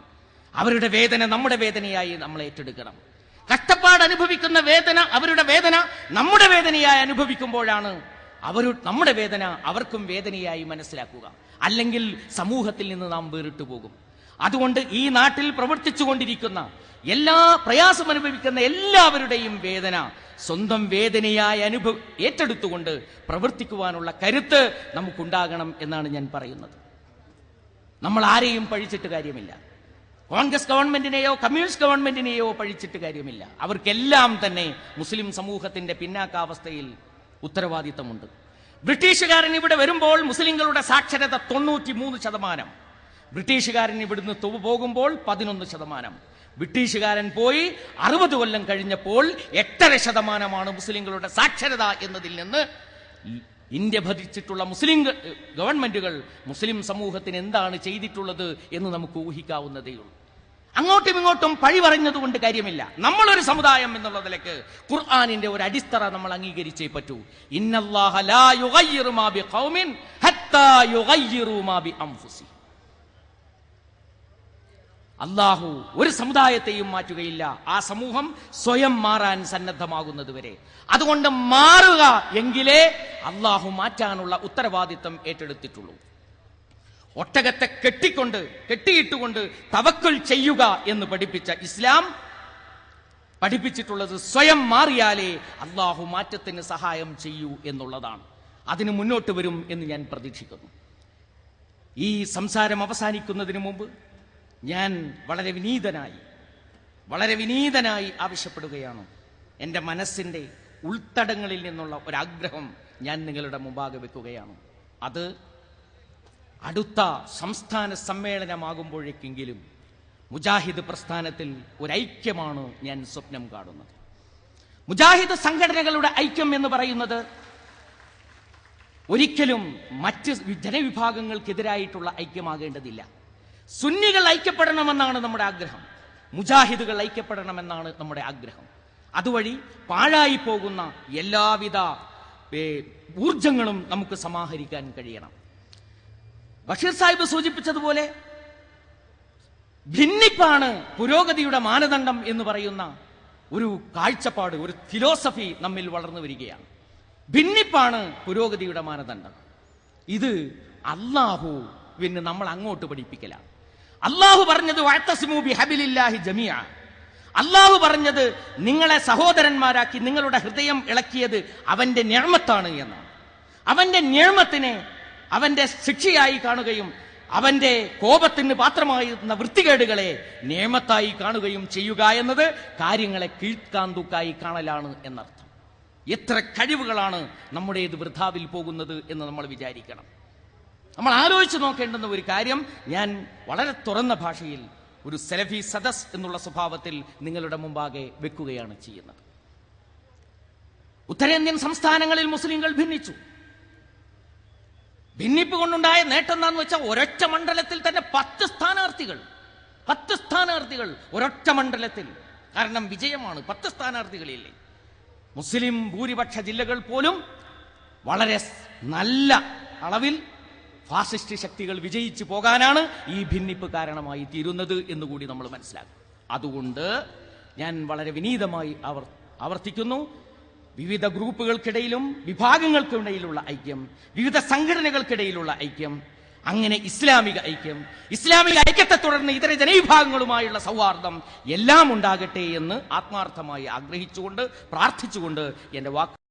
Speaker 3: അവരുടെ വേദന നമ്മുടെ വേദനയായി നമ്മൾ ഏറ്റെടുക്കണം. കഷ്ടപ്പാട് അനുഭവിക്കുന്ന വേദന അവരുടെ വേദന നമ്മുടെ വേദനയായി അനുഭവിക്കുമ്പോഴാണ് അവർ നമ്മുടെ വേദന അവർക്കും വേദനയായി മനസ്സിലാക്കുക. അല്ലെങ്കിൽ സമൂഹത്തിൽ നിന്ന് നാം വേറിട്ടു പോകും. അതുകൊണ്ട് ഈ നാട്ടിൽ പ്രവർത്തിച്ചു കൊണ്ടിരിക്കുന്ന എല്ലാ പ്രയാസം അനുഭവിക്കുന്ന എല്ലാവരുടെയും വേദന സ്വന്തം വേദനയായി അനുഭവ ഏറ്റെടുത്തുകൊണ്ട് പ്രവർത്തിക്കുവാനുള്ള കരുത്ത് നമുക്കുണ്ടാകണം എന്നാണ് ഞാൻ പറയുന്നത്. നമ്മൾ ആരെയും പഴിച്ചിട്ട് കാര്യമില്ല. കോൺഗ്രസ് ഗവൺമെന്റിനെയോ കമ്മ്യൂണിസ്റ്റ് ഗവൺമെന്റിനെയോ പഴിച്ചിട്ട് കാര്യമില്ല. അവർക്കെല്ലാം തന്നെ മുസ്ലിം സമൂഹത്തിന്റെ പിന്നാക്കാവസ്ഥയിൽ ഉത്തരവാദിത്തമുണ്ട്. ബ്രിട്ടീഷുകാരൻ ഇവിടെ വരുമ്പോൾ മുസ്ലിങ്ങളുടെ സാക്ഷരത തൊണ്ണൂറ്റി മൂന്ന് ശതമാനം. ബ്രിട്ടീഷുകാരൻ ഇവിടുന്ന് തു- പോകുമ്പോൾ പതിനൊന്ന് ശതമാനം. ബ്രിട്ടീഷുകാരൻ പോയി അറുപത് കൊല്ലം കഴിഞ്ഞപ്പോൾ എട്ടര ശതമാനമാണ് മുസ്ലിങ്ങളുടെ സാക്ഷരത എന്നതിൽ നിന്ന് ഇന്ത്യ ഭരിച്ചിട്ടുള്ള മുസ്ലിം ഗവൺമെന്റുകൾ മുസ്ലിം സമൂഹത്തിന് എന്താണ് ചെയ്തിട്ടുള്ളത് എന്ന് നമുക്ക് ഊഹിക്കാവുന്നതേയുള്ളൂ അങ്ങോട്ടും ഇങ്ങോട്ടും പഴി പറഞ്ഞതുകൊണ്ട് കാര്യമില്ല. നമ്മളൊരു സമുദായം എന്നുള്ള നിലയ്ക്ക് ഖുർആാനിന്റെ ഒരു അടിത്തറ നമ്മൾ അംഗീകരിച്ചേ പറ്റൂ. ഇന്നല്ലാഹ ലാ യുഗയ്യിറു മാ ബിഖൗമിൻ ഹത്താ യുഗയ്യിറു മാ ബിഅൻഫുസിഹിം. അള്ളാഹു ഒരു സമുദായത്തെയും മാറ്റുകയില്ല. ആ സമൂഹം സ്വയം മാറാൻ സന്നദ്ധമാകുന്നത് വരെ. അതുകൊണ്ട് മാറുക എങ്കിലേ അള്ളാഹു മാറ്റാനുള്ള ഉത്തരവാദിത്തം ഏറ്റെടുത്തിട്ടുള്ളൂ. ഒട്ടകത്തെ കെട്ടിക്കൊണ്ട് കെട്ടിയിട്ടുകൊണ്ട് തവക്കുൽ ചെയ്യുക എന്ന് പഠിപ്പിച്ച ഇസ്ലാം പഠിപ്പിച്ചിട്ടുള്ളത് സ്വയം മാറിയാലേ അള്ളാഹു മാറ്റത്തിന് സഹായം ചെയ്യൂ എന്നുള്ളതാണ്. അതിന് മുന്നോട്ട് വരും എന്ന് ഞാൻ പ്രതീക്ഷിക്കുന്നു. ഈ സംസാരം അവസാനിക്കുന്നതിന് മുമ്പ് ഞാൻ വളരെ വിനീതനായി വളരെ വിനീതനായി ആവശ്യപ്പെടുകയാണ്. എന്റെ മനസ്സിന്റെ ഉൾത്തടങ്ങളിൽ നിന്നുള്ള ഒരാഗ്രഹം ഞാൻ നിങ്ങളുടെ മുമ്പാകെ വെക്കുകയാണ്. അത് അടുത്ത സംസ്ഥാന സമ്മേളനമാകുമ്പോഴേക്കെങ്കിലും മുജാഹിദ് പ്രസ്ഥാനത്തിൽ ഒരൈക്യമാണ് ഞാൻ സ്വപ്നം കാണുന്നത്. മുജാഹിദ് സംഘടനകളുടെ ഐക്യം എന്ന് പറയുന്നത് ഒരിക്കലും മറ്റ് ജനവിഭാഗങ്ങൾക്കെതിരായിട്ടുള്ള ഐക്യമാകേണ്ടതില്ല. സുന്നികൾ ഐക്യപ്പെടണമെന്നാണ് നമ്മുടെ ആഗ്രഹം. മുജാഹിദുകൾ ഐക്യപ്പെടണമെന്നാണ് നമ്മുടെ ആഗ്രഹം. അതുവഴി പാഴായി പോകുന്ന എല്ലാവിധ ഊർജങ്ങളും നമുക്ക് സമാഹരിക്കാൻ കഴിയണം. ബഷീർ സാഹിബ് സൂചിപ്പിച്ചതുപോലെ ഭിന്നിപ്പാണ് പുരോഗതിയുടെ മാനദണ്ഡം എന്ന് പറയുന്ന ഒരു കാഴ്ചപ്പാട് ഒരു ഫിലോസഫി നമ്മിൽ വളർന്നു വരികയാണ്. ഭിന്നിപ്പാണ് പുരോഗതിയുടെ മാനദണ്ഡം. ഇത് അള്ളാഹുവിന് നമ്മൾ അങ്ങോട്ട് പഠിപ്പിക്കലാണ്. അള്ളാഹു പറഞ്ഞത് ജമിയ അള്ളാഹു പറഞ്ഞത് നിങ്ങളെ സഹോദരന്മാരാക്കി നിങ്ങളുടെ ഹൃദയം ഇളക്കിയത് അവന്റെ ഞാമത്താണ് എന്നാണ്. അവന്റെ ഞാമത്തിനെ അവന്റെ ശിക്ഷയായി കാണുകയും അവന്റെ കോപത്തിന് പാത്രമായിരുന്ന വൃത്തികേടുകളെ നിയമത്തായി കാണുകയും ചെയ്യുക എന്നത് കാര്യങ്ങളെ കീഴ്ക്കാന്തൂക്കായി കാണലാണ് എന്നർത്ഥം. എത്ര കഴിവുകളാണ് നമ്മുടേത് വൃഥാവിൽ പോകുന്നത് എന്ന് നമ്മൾ വിചാരിക്കണം. നമ്മൾ ആലോചിച്ച് നോക്കേണ്ടുന്ന ഒരു കാര്യം ഞാൻ വളരെ തുറന്ന ഭാഷയിൽ ഒരു സെലഫി സദസ് എന്നുള്ള സ്വഭാവത്തിൽ നിങ്ങളുടെ മുമ്പാകെ വെക്കുകയാണ് ചെയ്യുന്നത്. ഉത്തരേന്ത്യൻ സംസ്ഥാനങ്ങളിൽ മുസ്ലിങ്ങൾ ഭിന്നിച്ചു. ഭിന്നിപ്പ് കൊണ്ടുണ്ടായ നേട്ടം എന്താന്ന് വെച്ചാൽ ഒരൊറ്റ മണ്ഡലത്തിൽ തന്നെ പത്ത് സ്ഥാനാർത്ഥികൾ പത്ത് സ്ഥാനാർത്ഥികൾ ഒരൊറ്റ മണ്ഡലത്തിൽ. കാരണം വിജയമാണ് പത്ത് സ്ഥാനാർത്ഥികളില്ലേ. മുസ്ലിം ഭൂരിപക്ഷ ജില്ലകൾ പോലും വളരെ നല്ല അളവിൽ ഫാസിസ്റ്റ് ശക്തികൾ വിജയിച്ചു പോകാനാണ് ഈ ഭിന്നിപ്പ് കാരണമായി തീരുന്നത് എന്നുകൂടി നമ്മൾ മനസ്സിലാക്കും. അതുകൊണ്ട് ഞാൻ വളരെ വിനീതമായി അവർ ആവർത്തിക്കുന്നു. വിവിധ ഗ്രൂപ്പുകൾക്കിടയിലും വിഭാഗങ്ങൾക്കിടയിലുള്ള ഐക്യം വിവിധ സംഘടനകൾക്കിടയിലുള്ള ഐക്യം അങ്ങനെ ഇസ്ലാമിക ഐക്യം ഇസ്ലാമിക ഐക്യത്തെ തുടർന്ന് ഇതര ജനവിഭാഗങ്ങളുമായുള്ള സൗഹാർദ്ദം എല്ലാം ഉണ്ടാകട്ടെ എന്ന് ആത്മാർത്ഥമായി ആഗ്രഹിച്ചുകൊണ്ട് പ്രാർത്ഥിച്ചുകൊണ്ട് എന്റെ വാക്ക്